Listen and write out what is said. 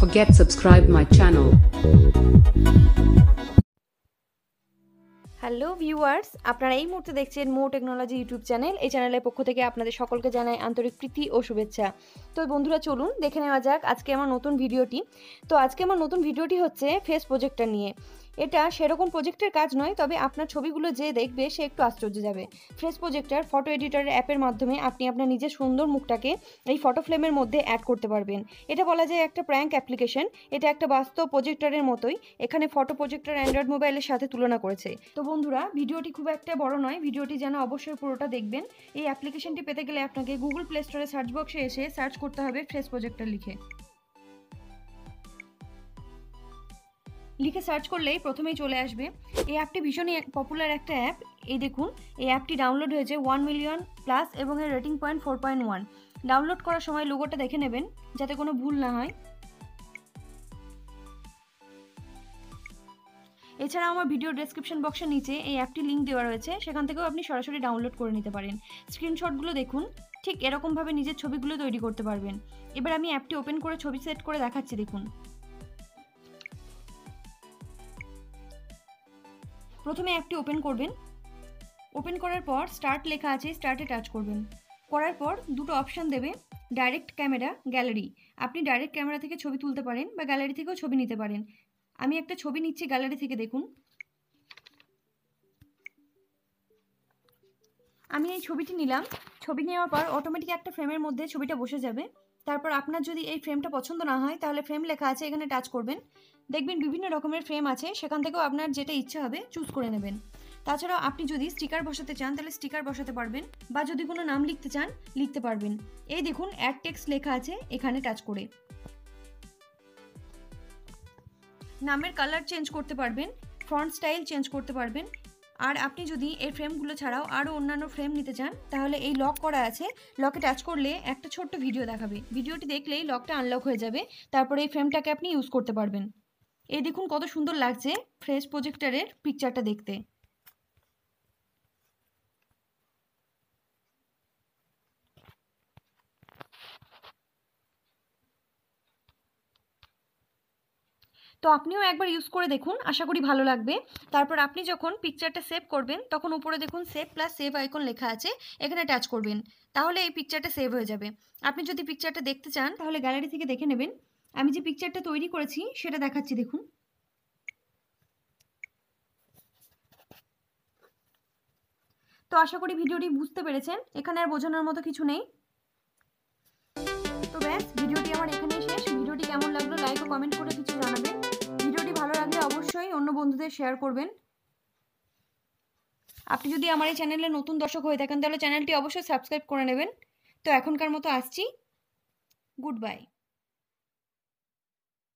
forget subscribe my channel. Hello viewers আপনারা এই মুহূর্তে দেখছেন মো টেকনোলজি ইউটিউব চ্যানেল এই চ্যানেলের পক্ষ থেকে আপনাদের সকলকে জানাই আন্তরিক প্রীতি ও শুভেচ্ছা। তো বন্ধুরা, চলুন দেখে নেওয়া যাক আজকে আমার নতুন ভিডিওটি। তো আজকে আমার নতুন ভিডিওটি হচ্ছে ফেস প্রজেক্টর নিয়ে। এটা সেরকম প্রজেক্টের কাজ নয়, তবে আপনার ছবিগুলো যে দেখবে সে একটু আশ্চর্য যাবে। ফ্রেশ প্রজেক্টার ফটো এডিটরের অ্যাপের মাধ্যমে আপনি আপনার নিজের সুন্দর মুখটাকে এই ফটো ফ্রেমের মধ্যে অ্যাড করতে পারবেন। এটা বলা যায় একটা প্র্যাঙ্ক অ্যাপ্লিকেশন এটা একটা বাস্তব প্রজেক্টারের মতোই, এখানে ফটো প্রজেক্টার অ্যান্ড্রয়েড মোবাইলের সাথে তুলনা করেছে। তো বন্ধুরা, ভিডিওটি খুব একটা বড় নয়, ভিডিওটি যেন অবশ্যই পুরোটা দেখবেন। এই অ্যাপ্লিকেশনটি পেতে গেলে আপনাকে গুগল প্লে স্টোরে সার্চ বক্সে এসে সার্চ করতে হবে ফ্রেশ প্রজেক্টর লিখে। লিখে সার্চ করলেই প্রথমেই চলে আসবে। এই অ্যাপটি ভীষণই পপুলার একটা অ্যাপ। এই দেখুন, এই অ্যাপটি ডাউনলোড হয়েছে ওয়ান মিলিয়ন প্লাস এবং এর rating point four point one download করার সময় লোগোটা দেখে নেবেন, যাতে কোনো ভুল না হয়। এছাড়া আমার ভিডিও ডেসক্রিপশন বক্সের নিচে এই অ্যাপটি লিঙ্ক দেওয়া রয়েছে, সেখান থেকেও আপনি সরাসরি ডাউনলোড করে নিতে পারেন। স্ক্রিনশটগুলো দেখুন, ঠিক এরকমভাবে নিজের ছবিগুলো তৈরি করতে পারবেন। এবার আমি অ্যাপটি ওপেন করে ছবি সেট করে দেখাচ্ছি, দেখুন। প্রথমে অ্যাপটি ওপেন করবেন। ওপেন করার পর স্টার্ট লেখা আছে স্টার্টে টাচ করবেন। করার পর দুটো অপশান দেবে ডাইরেক্ট ক্যামেরা গ্যালারি আপনি ডাইরেক্ট ক্যামেরা থেকে ছবি তুলতে পারেন বা গ্যালারি থেকেও ছবি নিতে পারেন। আমি একটা ছবি নিচ্ছি গ্যালারি থেকে, দেখুন। আমি এই ছবিটি নিলাম। ছবি নেওয়ার পর অটোমেটিক একটা ফ্রেমের মধ্যে ছবিটা বসে যাবে। তারপর আপনার যদি এই ফ্রেমটা পছন্দ না হয়, তাহলে ফ্রেম লেখা আছে, এখানে টাচ করবেন। দেখবেন বিভিন্ন রকমের ফ্রেম আছে, সেখান থেকেও আপনার যেটা ইচ্ছা হবে চুজ করে নেবেন। তাছাড়াও আপনি যদি স্টিকার বসাতে চান, তাহলে স্টিকার বসাতে পারবেন, বা যদি কোনো নাম লিখতে চান, লিখতে পারবেন। এই দেখুন অ্যাড টেক্সট লেখা আছে, এখানে টাচ করে। নামের কালার চেঞ্জ করতে পারবেন ফ্রন্ট স্টাইল চেঞ্জ করতে পারবেন আর আপনি যদি এই ফ্রেমগুলো ছাড়াও আরও অন্যান্য ফ্রেম নিতে চান, তাহলে এই লক করা আছে। লকে টাচ করলে একটা ছোট্ট ভিডিও দেখাবে। ভিডিওটি দেখলেই লকটা আনলক হয়ে যাবে। তারপরে এই ফ্রেমটাকে আপনি ইউজ করতে পারবেন। এই দেখুন কত সুন্দর লাগছে ফ্রেশ প্রজেক্টারের পিকচারটা দেখতে। তো আপনিও একবার ইউজ করে দেখুন, আশা করি ভালো লাগবে। তারপর আপনি যখন পিকচারটা সেভ করবেন, তখন উপরে দেখুন সেভ প্লাস সেভ আইকন লেখা আছে, এখানে টাচ করবেন। তাহলে এই পিকচারটা সেভ হয়ে যাবে। আপনি যদি পিকচারটা দেখতে চান, তাহলে গ্যালারি থেকে দেখে নেবেন। আমি যে পিকচারটা তৈরি করেছি, সেটা দেখাচ্ছি, দেখুন। তো আশা করি ভিডিওটি বুঝতে পেরেছেন। এখানে আর বোঝানোর মতো কিছু নেই। তো ব্যাস, ভিডিওটি আমার এখানেই শেষ। ভিডিওটি কেমন লাগল লাইক ও কমেন্ট করে কিছু জানাবেন। অবশ্যই অন্য বন্ধুদের শেয়ার করবেন। আপনি যদি আমার এই চ্যানেলে নতুন দর্শক হয়ে থাকেন, তাহলে চ্যানেলটি অবশ্যই সাবস্ক্রাইব করে নেবেন। তো এখনকার মতো আসছি। Good bye